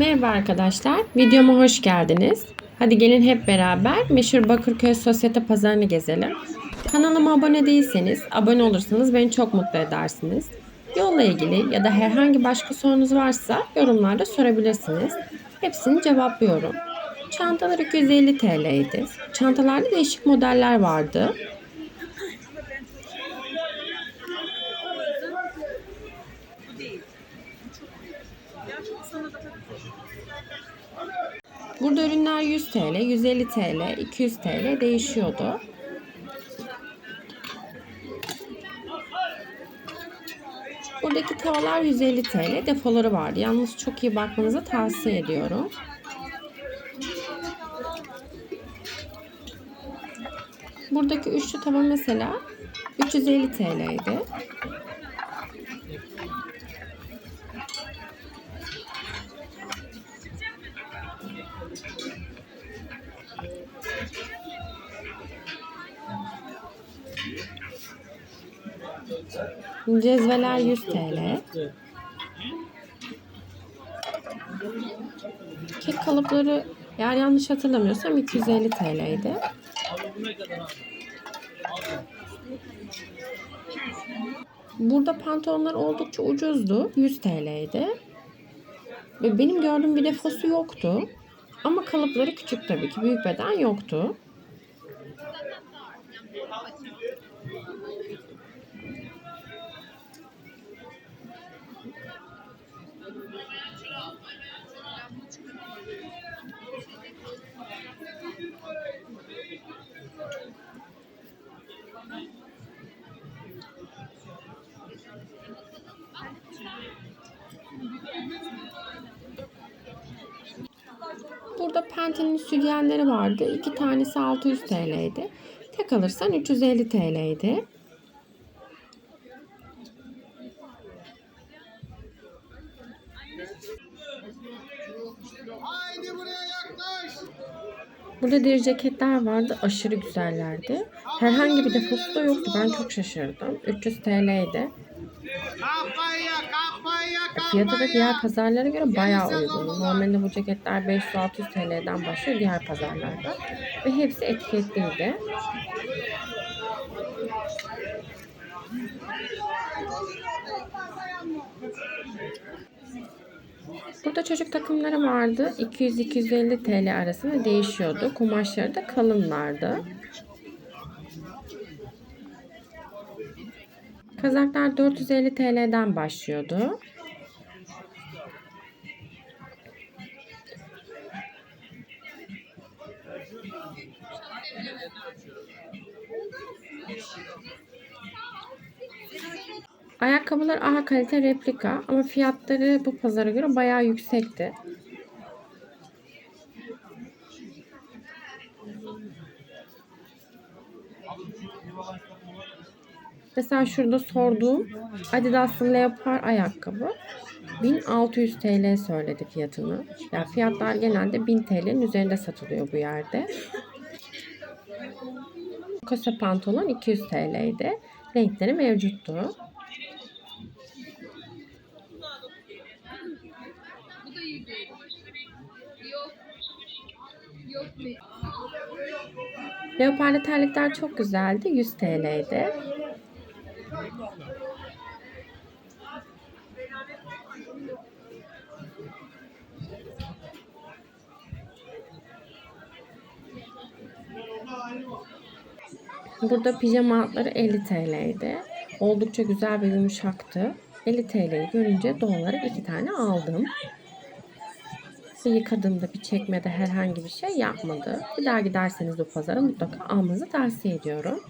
Merhaba arkadaşlar, videoma hoş geldiniz. Hadi gelin hep beraber meşhur Bakırköy Sosyete Pazarı'nı gezelim. Kanalıma abone değilseniz, abone olursanız beni çok mutlu edersiniz. Yolla ilgili ya da herhangi başka sorunuz varsa yorumlarda sorabilirsiniz. Hepsini cevaplıyorum. Çantalar 250 TL'ydi. Çantalarda değişik modeller vardı. Burada ürünler 100 TL, 150 TL, 200 TL değişiyordu. Buradaki tavalar 150 TL, defoları vardı. Yalnız çok iyi bakmanızı tavsiye ediyorum. Buradaki üçlü tava mesela 350 TL'ydi. Cezveler 100 TL. Kek kalıpları eğer yanlış hatırlamıyorsam 250 TL'ydi. Burada pantolonlar oldukça ucuzdu. 100 TL'ydi. Ve benim gördüğüm bir defosu yoktu. Ama kalıpları küçük tabii ki. Büyük beden yoktu. Burada Pente'nin sütyenleri vardı. İki tanesi 600 TL'ydi. Tek alırsan 350 TL'ydi. Burada deri ceketler vardı. Aşırı güzellerdi. Herhangi bir defosu da yoktu. Ben çok şaşırdım. 300 TL'ydi. Fiyatı da diğer pazarlara göre bayağı uygun. Normalde bu ceketler 500-600 TL'den başlıyor diğer pazarlarda. Ve hepsi etiketliydi. Burada çocuk takımları vardı. 200-250 TL arasında değişiyordu. Kumaşları da kalınlardı. Kazaklar 450 TL'den başlıyordu. Ayakkabılar A kalite replika ama fiyatları bu pazara göre bayağı yüksekti. Mesela şurada sorduğum Adidas'ın Leopard ayakkabı 1600 TL söyledi fiyatını. Yani fiyatlar genelde 1000 TL'nin üzerinde satılıyor bu yerde. Kasa pantolon 200 TL'ydi. Renkleri mevcuttu. Leoparlı terlikler çok güzeldi. 100 TL'ydi. Burada pijama altları 50 TL'ydi. Oldukça güzel ve yumuşaktı. 50 TL'yi görünce doğal olarak iki tane aldım. Yıkadığımda bir çekmede herhangi bir şey yapmadı. Bir daha giderseniz bu pazara mutlaka almanızı tavsiye ediyorum.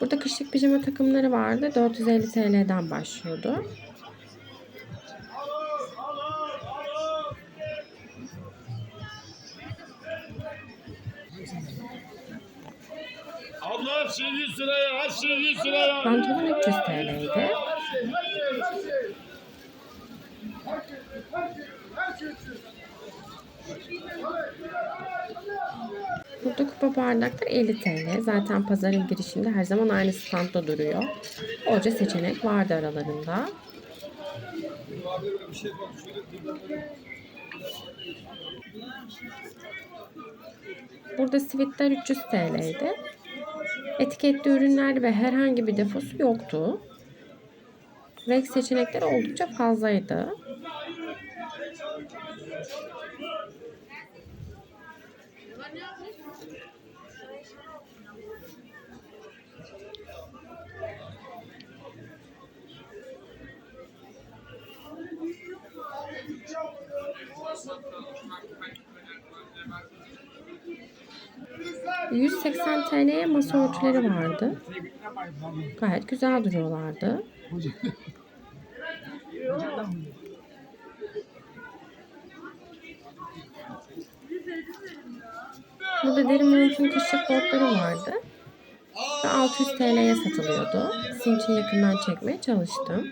Burada kışlık pijama takımları vardı. 450 TL'den başlıyordu. Abla 100 liraya, her 100 liraya. Pantolon 300 TL'ydi. Her şey, her şey, her şey. Her şey, her şey, her şey. Burada kupa bardaklar 50 TL. Zaten pazarın girişinde her zaman aynı standda duruyor. Bolca seçenek vardı aralarında. Burada sivitler 300 TL'ydi. Etiketli ürünler ve herhangi bir defosu yoktu. Renk seçenekleri oldukça fazlaydı. ...180 TL'ye masa örtüleri vardı. Gayet güzel duruyorlardı. Burada deri montun kışlık botları vardı. Ve 600 TL'ye satılıyordu. Sizin için yakından çekmeye çalıştım.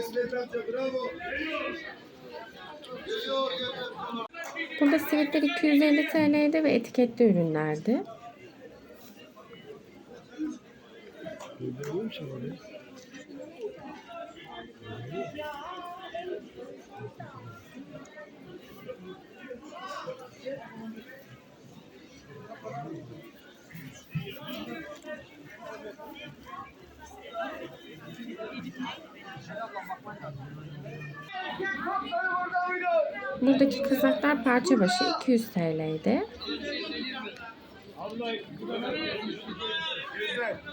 İsmet amca. Burada sivitler 250 TL'ydi ve etiketli ürünlerdi. Buradaki kızaklar parça başı 200 TL'ydi. Alın,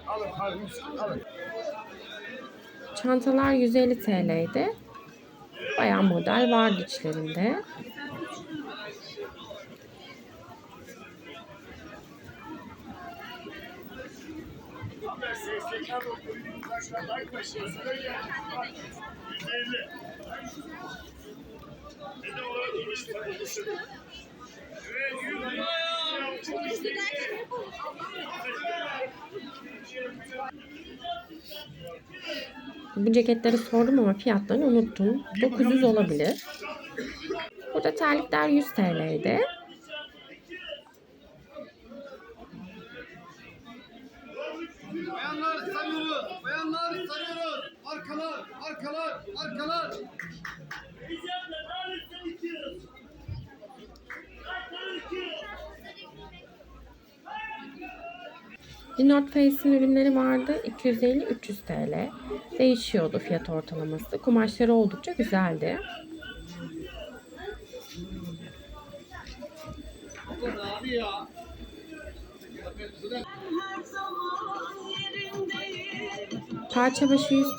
alın, alın. Çantalar 150 TL'ydi. Bayağı model vardı içlerinde. Bu ceketleri sordum ama fiyatlarını unuttum. 900 olabilir. Burada terlikler 100 TL'ydi. Arkalar, arkalar, arkalar. The North Face'in ürünleri vardı. 250-300 TL. Değişiyordu fiyat ortalaması. Kumaşları oldukça güzeldi. zaman yerindeyim. Parça başı 100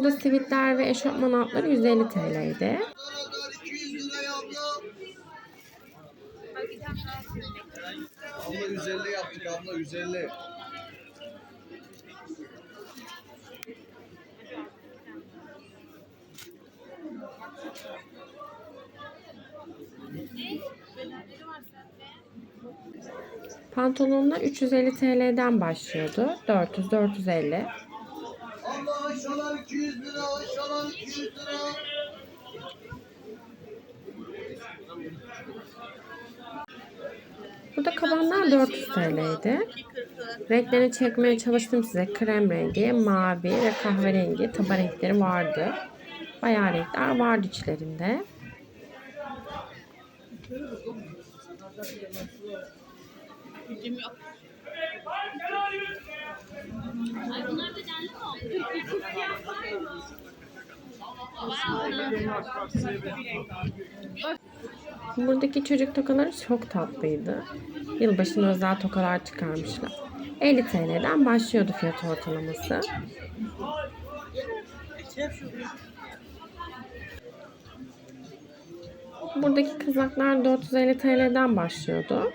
Burada sivitler ve eşofman altları 150 TL'ydi. Karadar 200 liraya abla. Abla 150 yaptık abla 150. Pantolonlar 350 TL'den başlıyordu. 400-450. Abla aşağılar 200 lira aşağılar. Burada kabanlar 400 TL'ydi. Renklerini çekmeye çalıştım size. Krem rengi, mavi ve kahverengi taba renkleri vardı. Bayağı renkler vardı içlerinde. Buradaki çocuk tokaları çok tatlıydı. Yılbaşına özel tokalar çıkarmışlar. 50 TL'den başlıyordu fiyat ortalaması. Buradaki kazaklar 450 TL'den başlıyordu.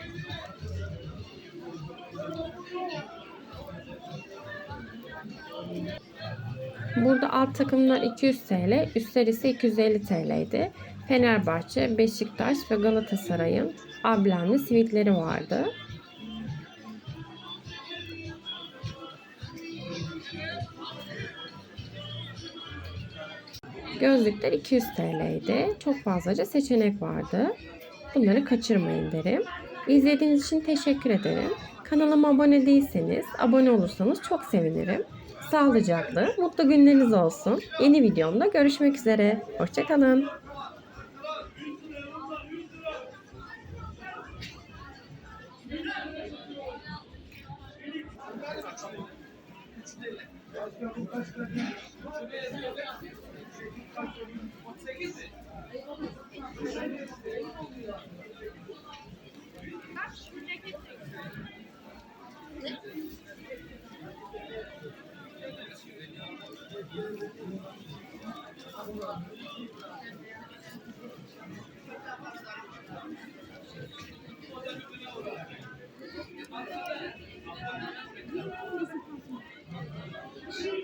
Burada alt takımlar 200 TL, üstler ise 250 TL'ydi. Fenerbahçe, Beşiktaş ve Galatasaray'ın amblemli sivitleri vardı. Gözlükler 200 TL'ydi. Çok fazlaca seçenek vardı. Bunları kaçırmayın derim. İzlediğiniz için teşekkür ederim. Kanalıma abone değilseniz abone olursanız çok sevinirim sağlıcaklı, mutlu günleriniz olsun. Yeni videomda görüşmek üzere. Hoşçakalın. Başkanım kaç